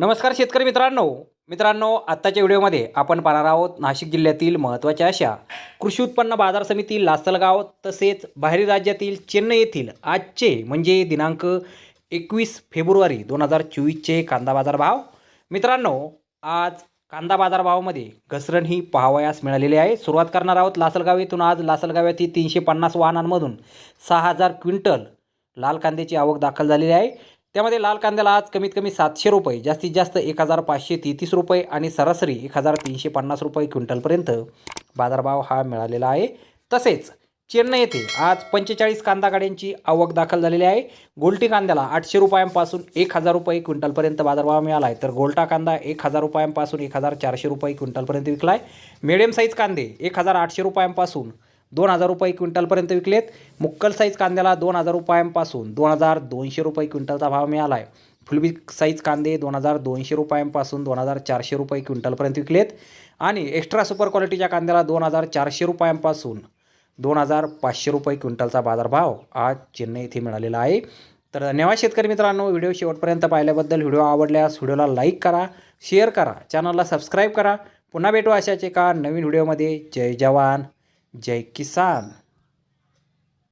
नमस्कार शेतकरी मित्रांनो. मित्रांनो आत्ताच्या व्हिडिओमध्ये आपण पाहणार आहोत नाशिक जिल्ह्यातील महत्त्वाच्या अशा कृषी उत्पन्न बाजार समिती लासलगाव तसेच बाहेरील राज्यातील चेन्नई येथील आजचे म्हणजे दिनांक एकवीस फेब्रुवारी दोन हजार चोवीसचे कांदा बाजार भाव. मित्रांनो आज कांदा बाजार भावामध्ये घसरण ही पाहावयास मिळालेली आहे. सुरुवात करणार आहोत लासलगाव येथून. आज लासलगाव येथील तीनशे पन्नास वाहनांमधून सहा हजार क्विंटल लाल कांद्याची आवक दाखल झालेली आहे. त्यामध्ये लाल कांद्याला आज कमीत कमी सातशे रुपये जास्तीत जास्त एक हजार पाचशे तेहतीस रुपये आणि सरासरी एक हजार तीनशे पन्नास रुपये क्विंटलपर्यंत बाजारभाव हा मिळालेला आहे. तसेच चेन्नई येथे आज पंचेचाळीस कांदा गाड्यांची आवक दाखल झालेली आहे. गोल्टी कांद्याला आठशे रुपयांपासून एक हजार रुपये क्विंटलपर्यंत बाजारभाव मिळाला आहे. तर गोल्टा कांदा एक हजार रुपयांपासून एक हजार चारशे रुपये क्विंटलपर्यंत विकला आहे मिडियम साईज कांदे एक हजार आठशे रुपयांपासून दोन हजार रुपये क्विंटलपर्यंत विकलेत. मुक्कल साईज कांद्याला दोन हजार रुपयांपासून दोन हजार दोनशे रुपये क्विंटलचा भाव मिळाला आहे फुलबी साईज कांदे दोन हजार दोनशे रुपयांपासून दोन हजार चारशे रुपये क्विंटलपर्यंत विकलेत. आणि एक्स्ट्रा सुपर क्वालिटीच्या कांद्याला दोन हजार चारशे रुपयांपासून दोन हजार पाचशे रुपये क्विंटलचा बाजारभाव आज चेन्नई येथे मिळालेला आहे. तर धन्यवाद शेतकरी मित्रांनो व्हिडिओ शेवटपर्यंत पाहिल्याबद्दल व्हिडिओ आवडल्यास व्हिडिओला लाईक करा शेअर करा चॅनलला सबस्क्राईब करा. पुन्हा भेटू अशाच एका नवीन व्हिडिओमध्ये. जय जवान. जय किसान